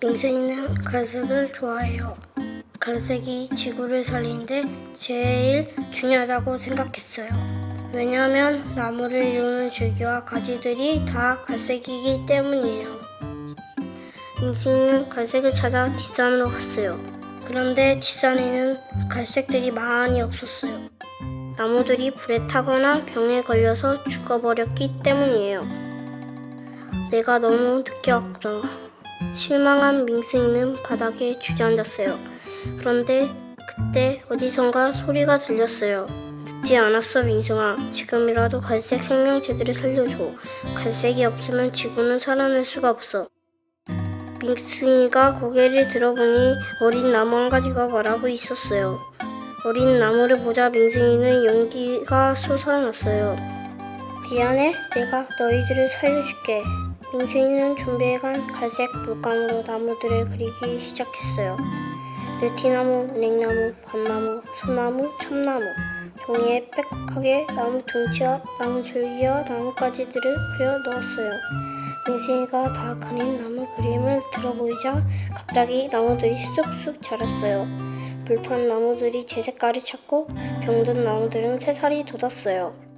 민승이는 갈색을 좋아해요. 갈색이 지구를 살리는데 제일 중요하다고 생각했어요. 왜냐하면 나무를 이루는 줄기와 가지들이 다 갈색이기 때문이에요. 민승이는 갈색을 찾아 뒷산으로 갔어요. 그런데 뒷산에는 갈색들이 많이 없었어요. 나무들이 불에 타거나 병에 걸려서 죽어버렸기 때문이에요. 내가 너무 늦게 왔구나. 실망한 민승이는 바닥에 주저앉았어요. 그런데 그때 어디선가 소리가 들렸어요. 늦지 않았어 민승아. 지금이라도 갈색 생명체들을 살려줘. 갈색이 없으면 지구는 살아날 수가 없어. 민승이가 고개를 들어보니 어린 나무 한 가지가 말하고 있었어요. 어린 나무를 보자 민승이는 연기가 솟아났어요. 미안해, 내가 너희들을 살려줄게. 민승이는 준비해간 갈색 물감으로 나무들을 그리기 시작했어요. 느티나무, 은행나무, 벚나무, 소나무, 참나무. 종이에 빽빽하게 나무 둥치와 나무 줄기와 나뭇가지들을 그려 넣었어요. 민승이가 다 그린 나무 그림을 들어보이자 갑자기 나무들이 쑥쑥 자랐어요. 불탄 나무들이 제 색깔을 찾고 병든 나무들은 새살이 돋았어요.